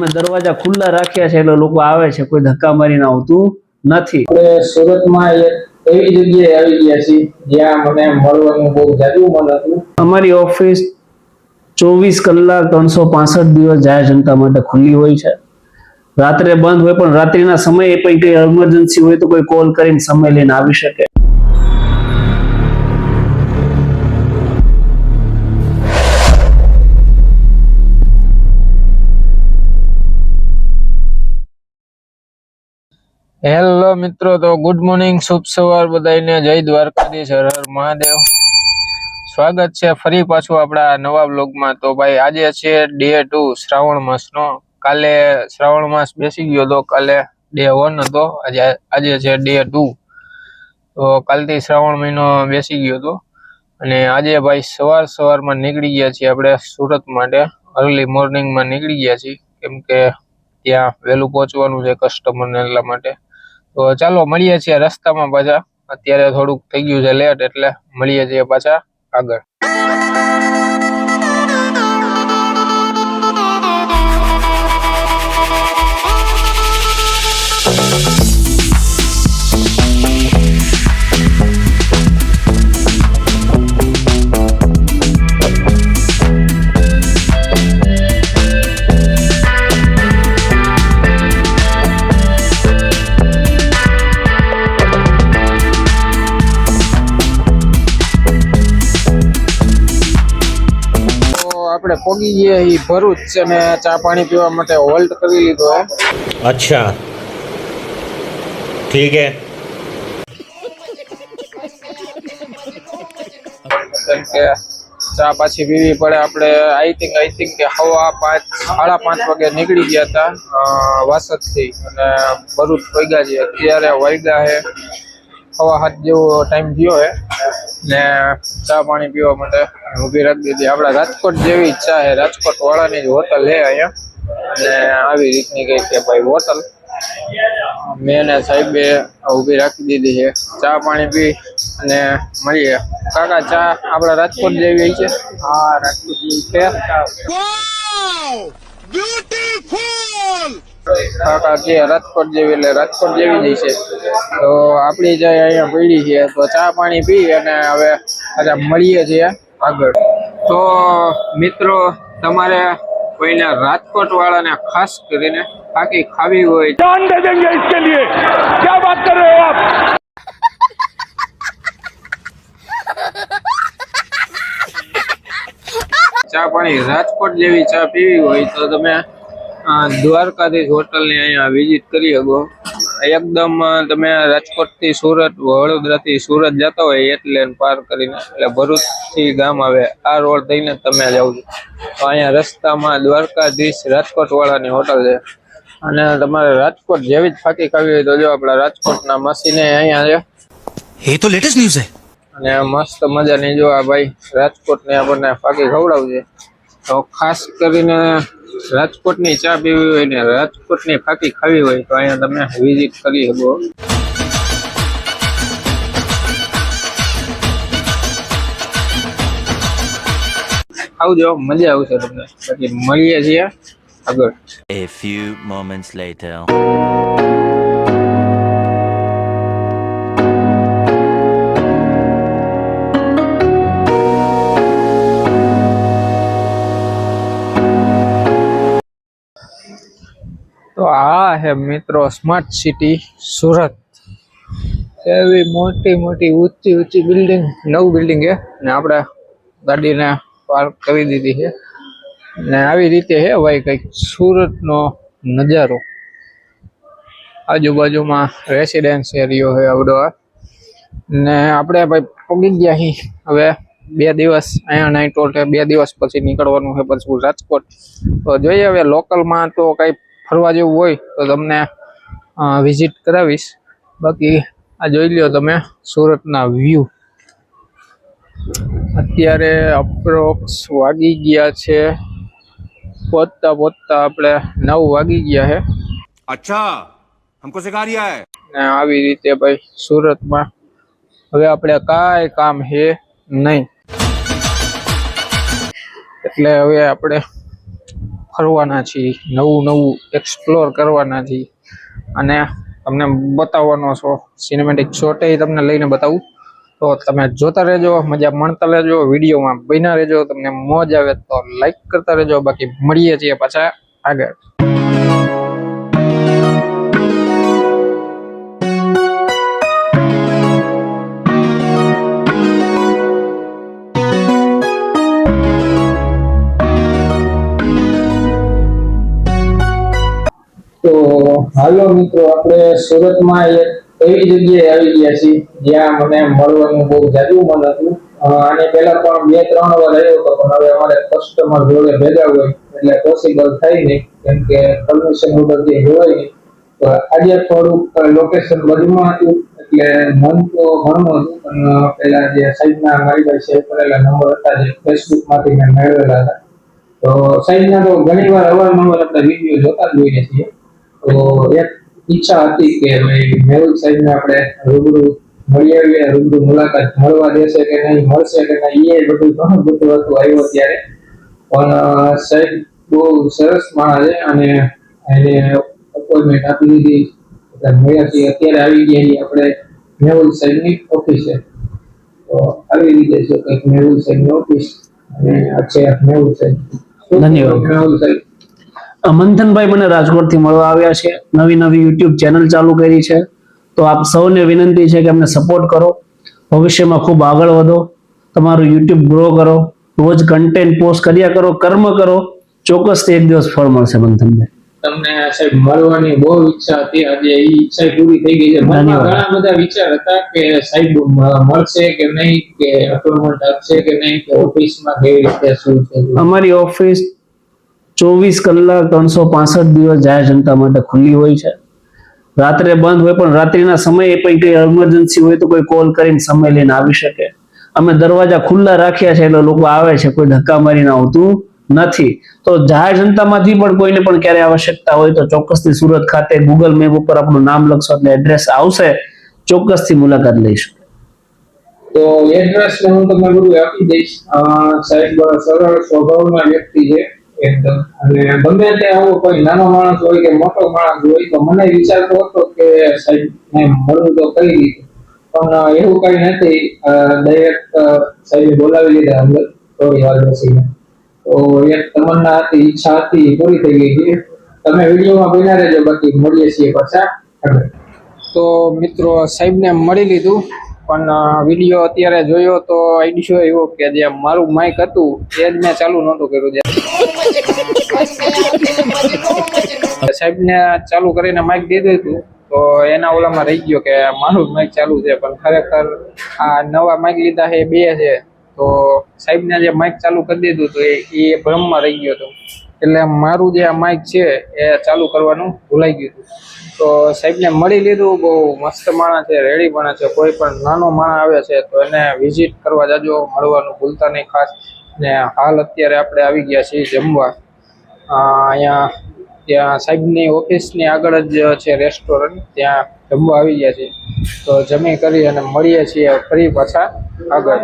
અમે દરવાજા ખુલ્લા રાખ્યા છે એટલે લોકો આવે છે કોઈ ધક્કા મારીને આવતું નથી. આપણે સુરતમાં એવી જગ્યાએ આવી ગયા છીએ જ્યાં મને મળવાનું બહુ જાજુ મન હતું. અમારી ઓફિસ ચોવીસ કલાક ત્રણસો પાસઠ દિવસ જાહેર જનતા માટે ખુલ્લી હોય છે. રાત્રે બંધ હોય પણ રાત્રિના સમયે પણ કઈ ઇમરજન્સી હોય તો કોઈ કોલ કરીને સમય લઈને આવી શકે. હેલો મિત્રો, તો ગુડ મોર્નિંગ શુભ સવાર બધાને જય દ્વારકાધીશ, હર હર મહાદેવ. સ્વાગત છે ફરી પાછું આપણા નવા બ્લોગમાં તો ભાઈ, આજે છે ડે ટુ શ્રાવણ માસનો. કાલે શ્રાવણ માસ બેસી ગયો હતો, કાલે ડે વન હતો. આજે આજે છે ડે ટુ તો કાલથી શ્રાવણ મહિનો બેસી ગયો હતો. અને આજે ભાઈ, સવાર સવારમાં નીકળી ગયા છીએ આપણે સુરત માટે. અર્લી મોર્નિંગમાં નીકળી ગયા છીએ. કેમ કે ત્યાં વહેલું પહોંચવાનું છે કસ્ટમરને એટલા માટે. તો ચાલો મળીએ છીએ રસ્તામાં પાછા. અત્યારે થોડુંક થઈ ગયું છે લેટ એટલે મળીએ છીએ પાછા આગળ. પોગી ગયા એ ભરૂચ છે ને ચા પાણી પીવા માટે હોલ્ટ કરી લીધો હે અચ્છા ઠીક હે કે ચા પાછી પીવી પડે આપણે આઈ થિંક આઈ થિંક કે હવા પાંચ સાડા પાંચ વાગે નીકળી ગયા હતા વાસદથી અને ભરૂચ પગ્યા છે અત્યારે વળગા હે હવા હાથ જેવો ટાઈમ થયો હે ને ચા પાણી પીવા માટે ઊભી રાખી દીધી. આપણા રાજકોટ જેવી ચા છે. રાજકોટ વાળાની જ હોટલ છે અહીંયા. અને આવી રીતની કઈ કે ભાઈ હોટલ. મેં ને સાહેબે ઊભી રાખી દીધી છે. ચા પાણી પી અને મળીએ. કાકા, ચા આપણા રાજકોટ જેવી છે? હા, રાજકોટ જેવી છે. કાકા કે રાજકોટ જેવી એટલે રાજકોટ જેવી જ છે તો આપણી જાય અહીંયા પડી છે તો ચા પાણી પી અને હવે આજે મળીએ છીએ આગળ તો મિત્રો તમારે કોઈને રાજકોટ વાળાને ખાસ કરીને પાકી ખાવી હોય जान दे देंगे इसके लिए क्या बात कर रहे हो आप ચા પાણી રાજકોટ જેવી ચા પીવી હોય તો તમે અ, દ્વારકાધીશ હોટલની અહીંયા વિઝિટ કરી શકો. એકદમ તમે રાજકોટથી સુરત વડોદરાથી સુરત જતા હોય એટલે પાર કરીને એટલે ભરૂચથી ગામ આવે આ રોડ થઈને તમે જાઓ છો. તો અહીંયા રસ્તામાં દ્વારકાધીશ રાજકોટ વાળાની હોટલ છે. અને તમારે રાજકોટ જેવી જ ફાકી ખાવી હોય તો જો આપણા રાજકોટના મસીને અહીંયા છે. એ તો લેટેસ્ટ ન્યૂઝ છે. અને મસ્ત મજાની જો આ ભાઈ રાજકોટ ને આપણને ફાકી ખવડાવજે. તો ખાસ કરીને રાજકોટની ચા પીવી હોય ને રાજકોટની ફાકી ખાવી હોય તો અહીંયા તમે વિઝિટ કરી શકો. આવજો મજા આવશે તમને. પછી મળીએ છીએ આગળ. A few moments later. હે મિત્રો સ્માર્ટ સિટી સુરત. એવી મોટી મોટી, ઊંચી ઊંચી બિલ્ડિંગ નવું બિલ્ડિંગ છે ને આપણે ગાડીને પાર્ક કરી દીધી છે ને આવી રીતે હે ભાઈ, કંઈક સુરતનો નજારો. આજુબાજુમાં રેસિડેન્સ એરિયો છે આવડો ને આપણે ભાઈ પગી ગયા અહીં હવે બે દિવસ અહીંયા નાઇટ હોલ્ટ બે દિવસ પછી નીકળવાનું છે પછી રાજકોટ. તો જોઈએ હવે લોકલમાં તો કંઈ ફરવા જેવું હોય તો તમને વિઝિટ કરાવીશ. બાકી આ જોઈ લ્યો તમે સુરતના વ્યૂ અત્યારે અપ્રોક્સ વાગી ગયા છે. પોતતા પોતતા આપણે નવ વાગી ગયા છે અચ્છા હમકો સિખા રહ્યા હે ને આવી રીતે ભાઈ સુરતમાં. હવે આપણે કાંઈ કામ હે નહીં. એટલે હવે આપણે ફરવાના છીએ, નવું નવું એક્સપ્લોર કરવાના છીએ. અને તમને બતાવવાનો છો સિનેમેટિક એ તમને લઈને બતાવું. તો તમે જોતા રહેજો, મજા માણતા રહેજો, વિડીયોમાં બન્યા રહેજો, તમને મોજ આવે તો લાઈક કરતા રહેજો. બાકી મળીએ છીએ પાછા આગળ. હાલો મિત્રો, આપણે સુરતમાં એક એવી જગ્યાએ આવી ગયા છીએ જ્યાં મને મળવાનું બહુ જાજુ મન હતું. અને પહેલા પણ બે, ત્રણ વાર આવ્યો હતો, પણ હવે અમારે કસ્ટમર જોડે ભેગા હોય, એટલે પોસિબલ થાય નહીં, કેમ કે પરમિશન વગર જે હોય નહીં. તો આજે થોડુંક લોકેશન બધું હતું, એટલે મન તો ઘણું હતું, પણ પેલા જે સાઈડના મારી પાસે શેર કરેલા નંબર હતા, જે ફેસબુકમાંથી મેં મેળવેલા હતા. તો સાઈડના તો ઘણી વાર અવારનવાર આપણે વીડિયો જોતા જ હોઈએ છીએ. તો એક ઈચ્છા હતી કે મેહુલ સાહેબ ને આપણે રૂબરૂ મળી આવીએ રૂબરૂ મુલાકાત મળવા દેશે કે નહીં મળશે કે નહીં એ બધું ઘણું બધું હતું આવ્યો ત્યારે. પણ સાહેબ બહુ સરસ માણસ છે અને એને અપોઇન્ટમેન્ટ આપી દીધી. એટલે મળ્યા છીએ અત્યારે આવી ગયા આપણે મેહુલ સાહેબની ઓફિસે તો આવી રીતે છે કંઈક મેહુલ સાહેબની ઓફિસ અને છે મેહુલ સાહેબ. ધન્યવાદ. મેહુલ સાહેબ. મંથનભાઈ મને રાજકોટથી મળવા આવ્યા છે. નવી નવી યુટ્યુબ ચેનલ ચાલુ કરી છે. તો આપ સૌને વિનંતી છે કે અમને સપોર્ટ કરો. ભવિષ્યમાં ખૂબ આગળ વધો. તમારું યુટ્યુબ ગ્રો કરો. રોજ કન્ટેન્ટ પોસ્ટ કર્યા કરો કર્મ કરો. ચોક્કસ એક દિવસ ફળ મળશે મંથનભાઈ. તમને સાહેબ મળવાની બહુ ઈચ્છા હતી. આજે એ ઈચ્છા પૂરી થઈ ગઈ છે. મનમાં ઘણા બધા વિચાર હતા કે સાહેબ મળશે કે નહીં? કે અપોઇન્ટમેન્ટ આપશે કે નહીં? કે ઓફિસમાં કેવી રીતે શું છે? અમારી ઓફિસ ચોવીસ કલાક ત્રણસો પાસઠ દિવસ જાહેર જનતા માટે ખુલ્લી હોય છે. રાત્રે બંધ હોય પણ રાત્રિના સમયે પણ કઈ ઇમરજન્સી હોય તો કોઈ કોલ કરીને સમય લઈને આવી શકે. અમે દરવાજા ખુલ્લા રાખ્યા છે એટલે લોકો આવે છે, કોઈ ધક્કા મારીને આવતું નથી. તો જાહેર જનતામાંથી પણ કોઈને પણ ક્યારે આવશ્યકતા હોય તો ચોક્કસથી સુરત ખાતે ગૂગલ મેપ ઉપર આપણું નામ લખશો એટલે એડ્રેસ આવશે. ચોક્કસથી મુલાકાત લઈશું. તો એડ્રેસ હું તમને ગુરુ આપી દઈશ. સાહેબ, સરળ સ્વભાવના વ્યક્તિ છે. અને ગમે તે આવો કોઈ નાનો માણસ હોય કે મોટો માણસ હોય તો મને વિચાર તો હતો કે સાહેબ મળવું તો કઈ રીતે પણ એવું કઈ નથી. ડાયરેક્ટ સાહેબે બોલાવી લીધા અંદર. થોડી વાર પછી તો એક તમન્ના હતી, ઈચ્છા હતી પૂરી થઈ ગઈ છે તમે વિડીયોમાં બન્યા રહેજો, બાકી મળીએ છીએ પાછા. તો મિત્રો, સાહેબને મળી લીધું. પણ વીડિયો અત્યારે જોયો તો આઈડિયો એવો કે જે મારું માઇક હતું એ જ મેં ચાલુ નહોતું કર્યું. જે સાહેબને ચાલુ કરીને માઇક દીધું હતું તો એના ઓલામાં રહી ગયો કે મારું માઇક ચાલુ છે પણ ખરેખર આ નવા માઇક લીધા છે એ બે છે. તો સાહેબને જે માઇક ચાલુ કરી દીધું તો એ એ ભ્રમમાં રહી ગયો હતો. એટલે મારું જે આ માઇક છે એ ચાલુ કરવાનું ભૂલાઈ ગયું હતું. તો સાહેબને મળી લીધું, બહુ મસ્ત માણસ છે રેડી માણસ છે. કોઈ પણ નાનો માણસ આવે છે તો એને વિઝિટ કરવા જાજો, મળવાનું ભૂલતા નહીં ખાસ. ને હાલ અત્યારે આપણે આવી ગયા છીએ જમવા. અહીંયા, ત્યાં સાહેબની ઓફિસની આગળ જ છે રેસ્ટોરન્ટ ત્યાં જમવા આવી ગયા છીએ. તો જમી કરી અને મળીએ છીએ ફરી પાછા આગળ.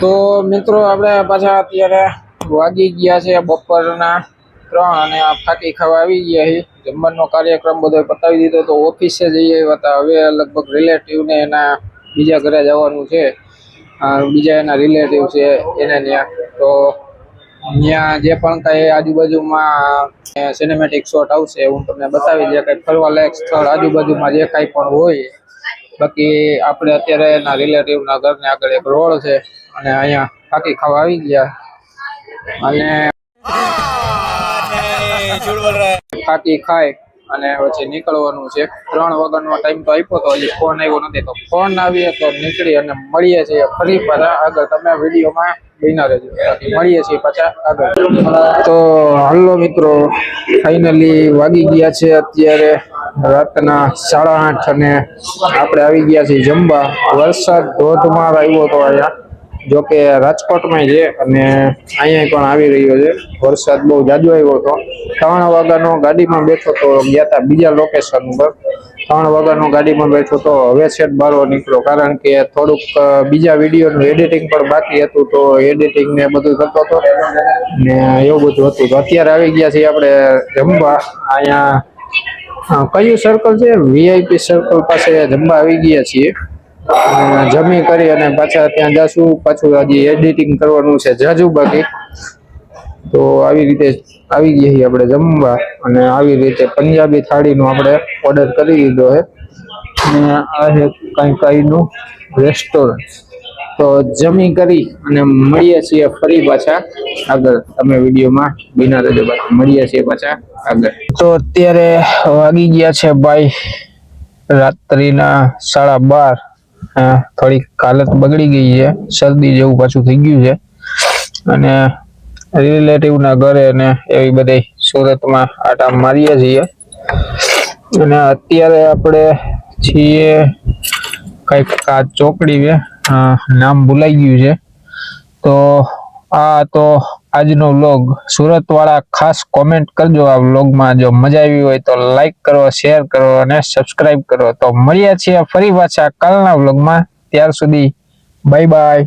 તો મિત્રો, આપણે પાછા અત્યારે વાગી ગયા છે બપોરના ત્રણ અને ફાકી ખાવા આવી ગયા છે જમવાનો કાર્યક્રમ બધો પતાવી દીધો તો ઓફિસે જઈ આવ્યા હતા. હવે લગભગ રિલેટિવને એના બીજા ઘરે જવાનું છે. બીજા એના રિલેટિવ છે, એને ત્યાં. તો ત્યાં જે પણ કાંઈ આજુબાજુમાં સિનેમેટિક શોટ આવશે, હું તમને બતાવી દે કંઈ ફરવા લાયક સ્થળ આજુબાજુમાં જે કાંઈ પણ હોય, બાકી આપણે અત્યારે એના રિલેટિવના ઘરને આગળ એક રોડ છે અને અહીંયા ફાકી ખાવા આવી ગયા. અને ફાકી ખાય અને પછી નીકળવાનું છે. ત્રણ વાગ્યાનો ટાઈમ તો આપ્યો તો હજી ફોન આવ્યો નથી. તો ફોન આવીએ તો નીકળી અને મળીએ છીએ ફરી પાછા આગળ. તમે વિડીયોમાં બિના રહેજો. મળીએ છીએ પાછા આગળ. તો હાલો મિત્રો ફાઇનલી વાગી ગયા છે અત્યારે રાતના સાડા આઠ અને આપણે આવી ગયા છીએ જમવા. વરસાદ ધોધમાર આવ્યો હતો અહીંયા. જો કે રાજકોટમાં છે અને અહીંયા પણ આવી રહ્યો છે. વરસાદ બહુ જાજો આવ્યો હતો. ત્રણ વાગ્યાનો ગાડીમાં બેઠો તો ગયા હતા બીજા લોકેશન ઉપર. ત્રણ વાગ્યાનો ગાડીમાં બેઠો તો હવે છે બારો નીકળ્યો. કારણ કે થોડુંક બીજા વિડીયોનું એડિટિંગ પણ બાકી હતું તો એડિટિંગ ને બધું થતો હતો. ને એવું બધું હતું. તો અત્યારે આવી ગયા છીએ આપણે જમવા અહીંયા કયું સર્કલ છે? વીઆઈપી સર્કલ પાસે જમવા આવી ગયા છીએ. જમી કરી અને પાછા ત્યાં જશું. પાછું હજી એડિટિંગ કરવાનું છે જાજુ બાકી તો આવી રીતે આવી ગયા છીએ આપણે જમવા અને આવી રીતે પંજાબી થાળીનો આપણે ઓર્ડર કરી દીધો છે. અને આ છે કઈ કઈનું રેસ્ટોરન્ટ તો જમી કરી અને મળીએ છીએ ફરી પાછા. આગળ તમે વિડીયોમાં બિના રહેજો મળીએ છીએ પાછા આગળ. તો અત્યારે વાગી ગયા છે ભાઈ રાત્રિના સાડા બાર. થોડીક હાલત બગડી ગઈ છે. શરદી જેવું પાછું થઈ ગયું છે. અને રિલેટિવ ના ઘરે ને એવી બધી સુરતમાં આટા મારીએ છીએ. અને અત્યારે આપણે છીએ કંઈક આ ચોકડી નામ ભૂલાઈ ગયું છે. તો આ તો આજનો વ્લોગ સુરત વાળા ખાસ કોમેન્ટ કરજો આ વ્લોગમાં જો મજા આવી હોય તો લાઈક કરો શેર કરો અને સબસ્ક્રાઈબ કરો. તો મળ્યા છીએ ફરી પાછા કાલના વ્લોગમાં ત્યાર સુધી બાય બાય